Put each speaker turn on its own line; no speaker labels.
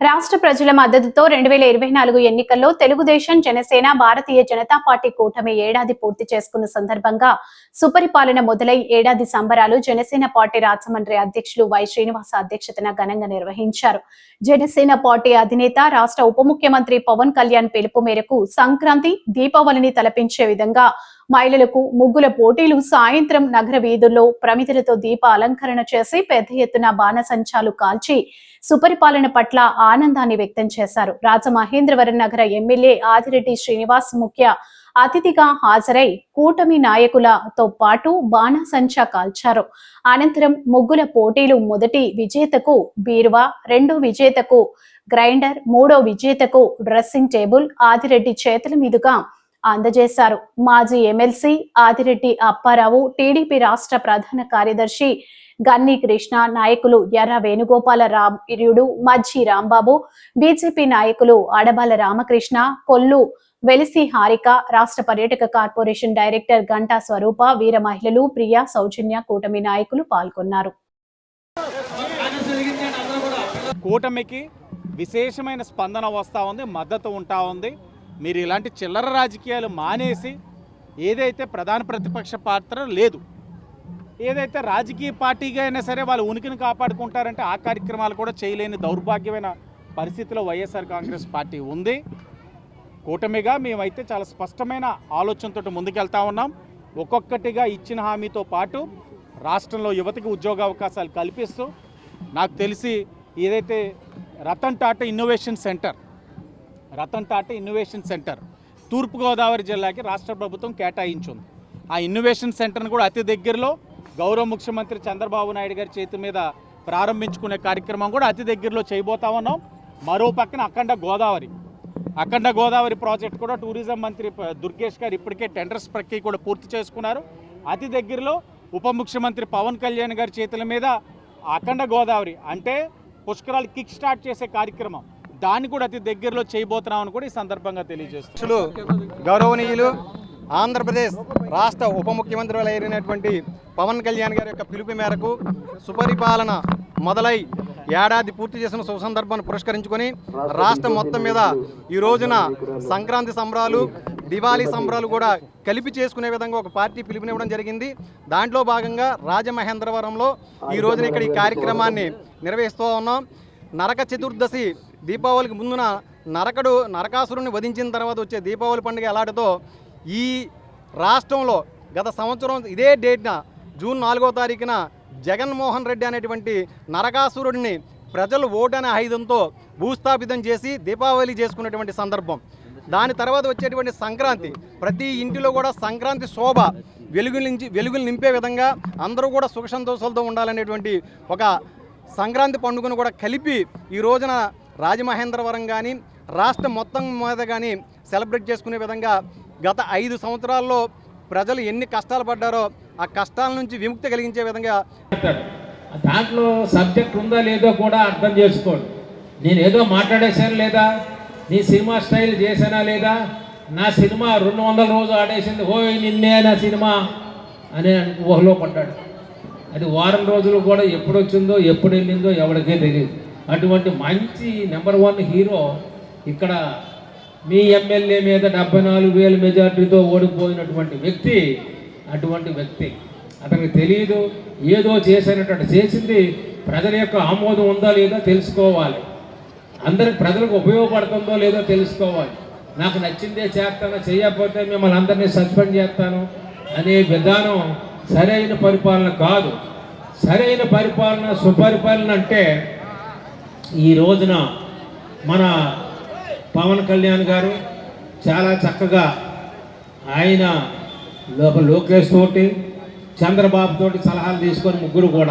రాష్ట్ర ప్రజల మద్దతుతో రెండు వేల ఇరవై నాలుగు ఎన్నికల్లో తెలుగుదేశం జనసేన భారతీయ జనతా పార్టీ కూటమి ఏడాది పూర్తి చేసుకున్న సందర్భంగా సుపరిపాలన మొదలై ఏడాది సంబరాలు జనసేన పార్టీ రాజమండ్రి అధ్యక్షులు వై శ్రీనివాస అధ్యక్షతన ఘనంగా నిర్వహించారు. జనసేన పార్టీ అధినేత రాష్ట్ర ఉప ముఖ్యమంత్రి పవన్ కళ్యాణ్ పిలుపు మేరకు సంక్రాంతి దీపావళిని తలపించే విధంగా మహిళలకు ముగ్గుల పోటీలు సాయంత్రం నగర వీధుల్లో ప్రమితులతో దీప అలంకరణ చేసి పెద్ద ఎత్తున బాణసంచాలు కాల్చి సుపరిపాలన పట్ల ఆనందాన్ని వ్యక్తం చేశారు. రాజమహేంద్రవరం నగర ఎమ్మెల్యే ఆదిరెడ్డి శ్రీనివాస్ ముఖ్య అతిథిగా హాజరై కూటమి నాయకులతో పాటు బాణసంచా కాల్చారు. అనంతరం ముగ్గుల పోటీలు మొదటి విజేతకు బీరువా రెండో విజేతకు గ్రైండర్ మూడో విజేతకు డ్రెస్సింగ్ టేబుల్ ఆదిరెడ్డి చేతుల మీదుగా అందజేశారు. మాజీ ఎమ్మెల్సీ ఆదిరెడ్డి అప్పారావు టీడీపీ రాష్ట్ర ప్రధాన కార్యదర్శి గన్ని కృష్ణ నాయకులు ఎర్ర వేణుగోపాల రాయుడు మజ్జి రాంబాబు బీజేపీ నాయకులు అడబాల రామకృష్ణ కొల్లు వెలిసి హారిక రాష్ట్ర పర్యాటక కార్పొరేషన్ డైరెక్టర్ గంటా స్వరూప వీర మహిళలు ప్రియా సౌజన్య కూటమి నాయకులు పాల్గొన్నారు.
కూటమికి విశేషమైన స్పందన వస్తూ ఉంది మద్దతు ఉంటా ఉంది. మీరు ఇలాంటి చిల్లర రాజకీయాలు మానేసి ఏదైతే ప్రధాన ప్రతిపక్ష పాత్ర లేదు ఏదైతే రాజకీయ పార్టీగా అయినా సరే వాళ్ళ ఉనికిని కాపాడుకుంటారంటే ఆ కార్యక్రమాలు కూడా చేయలేని దౌర్భాగ్యమైన పరిస్థితిలో వైఎస్ఆర్ కాంగ్రెస్ పార్టీ ఉంది. కూటమిగా మేమైతే చాలా స్పష్టమైన ఆలోచనతో ముందుకెళ్తా ఉన్నాం. ఒక్కొక్కటిగా ఇచ్చిన హామీతో పాటు రాష్ట్రంలో యువతకి ఉద్యోగ అవకాశాలు కల్పిస్తూ నాకు తెలిసి ఏదైతే Ratan Tata innovation centre Ratan Tata innovation centre తూర్పుగోదావరి జిల్లాకి రాష్ట్ర ప్రభుత్వం కేటాయించింది. ఆ ఇన్నోవేషన్ సెంటర్ను కూడా అతి దగ్గరలో గౌరవ ముఖ్యమంత్రి చంద్రబాబు నాయుడు గారి చేతి మీద ప్రారంభించుకునే కార్యక్రమం కూడా అతి దగ్గరలో చేయబోతా ఉన్నాం. మరో పక్కన అఖండ గోదావరి. అఖండ గోదావరి ప్రాజెక్ట్ కూడా టూరిజం మంత్రి దుర్గేష్ గారు ఇప్పటికే టెండర్స్ ప్రక్రియ కూడా పూర్తి చేసుకున్నారు. అతి దగ్గరలో ఉప ముఖ్యమంత్రి పవన్ కళ్యాణ్ గారి చేతుల మీద అఖండ గోదావరి అంటే పుష్కరాలు కిక్ స్టార్ట్ చేసే కార్యక్రమం. దాన్ని కూడా అతి దగ్గరలో చేయబోతున్నామని కూడా ఈ సందర్భంగా తెలియజేస్తున్నాం
గౌరవనీయులు ఆంధ్రప్రదేశ్ రాష్ట్ర ఉప ముఖ్యమంత్రులు పవన్ కళ్యాణ్ గారి యొక్క పిలుపు మేరకు సుపరిపాలన మొదలై ఏడాది పూర్తి చేసిన శుభ సందర్భాన్ని పురస్కరించుకొని రాష్ట్రం మొత్తం మీద ఈ రోజున సంక్రాంతి సంబరాలు దివాళీ సంబరాలు కూడా కలిపి చేసుకునే విధంగా ఒక పార్టీ పిలుపునివ్వడం జరిగింది. దాంట్లో భాగంగా రాజమహేంద్రవరంలో ఈ రోజున ఇక్కడ ఈ కార్యక్రమాన్ని నిర్వహిస్తూ ఉన్నాం. నరక చతుర్దశి దీపావళికి ముందున నరకడు నరకాసురుని వధించిన తర్వాత వచ్చే దీపావళి పండుగ ఎలాంటిదో ఈ రాష్ట్రంలో గత సంవత్సరం ఇదే డేట్న జూన్ నాలుగో తారీఖున జగన్మోహన్ రెడ్డి అనేటువంటి నరకాసురుడిని ప్రజలు ఓటు అనే ఆయుధంతో భూస్థాపితం చేసి దీపావళి చేసుకున్నటువంటి సందర్భం. దాని తర్వాత వచ్చేటువంటి సంక్రాంతి. ప్రతి ఇంటిలో కూడా సంక్రాంతి శోభ వెలుగులు నుంచి వెలుగులు నింపే విధంగా అందరూ కూడా సుఖ సంతోషాలతో ఉండాలనేటువంటి ఒక సంక్రాంతి పండుగను కూడా కలిపి ఈ రోజున రాజమహేంద్రవరం కానీ రాష్ట్రం మొత్తం మీద కానీ సెలబ్రేట్ చేసుకునే విధంగా గత ఐదు సంవత్సరాల్లో ప్రజలు ఎన్ని కష్టాలు పడ్డారో ఆ కష్టాల నుంచి విముక్తి కలిగించే విధంగా
దాంట్లో సబ్జెక్ట్ ఉందా లేదో కూడా అర్థం చేసుకోండి. నేను ఏదో మాట్లాడేశాను లేదా? నీ సినిమా స్టైల్ చేశానా లేదా? నా సినిమా రెండు వందల రోజు ఆడేసింది. ఓ నిన్నే నా సినిమా అని ఊహలో పడ్డాడు. అది వారం రోజులు కూడా ఎప్పుడు వచ్చిందో ఎప్పుడు వెళ్ళిందో ఎవరికే తెలియదు అటువంటి మంచి నెంబర్ వన్ హీరో ఇక్కడ మీ ఎమ్మెల్యే మీద డెబ్బై నాలుగు వేల మెజార్టీతో ఓడిపోయినటువంటి వ్యక్తి అటువంటి వ్యక్తి. అతనికి తెలియదు ఏదో చేసినట్టు చేసింది ప్రజల యొక్క ఆమోదం ఉందా లేదో తెలుసుకోవాలి. అందరికి ప్రజలకు ఉపయోగపడుతుందో లేదో తెలుసుకోవాలి. నాకు నచ్చిందే చేస్తాను చేయకపోతే మిమ్మల్ని అందరినీ సస్పెండ్ చేస్తాను అనే విధానం సరైన పరిపాలన కాదు. సరైన పరిపాలన సుపరిపాలన అంటే ఈ రోజున మన పవన్ కళ్యాణ్ గారు చాలా చక్కగా ఆయన లోకేష్ తోటి చంద్రబాబు తోటి సలహాలు తీసుకొని ముగ్గురు కూడా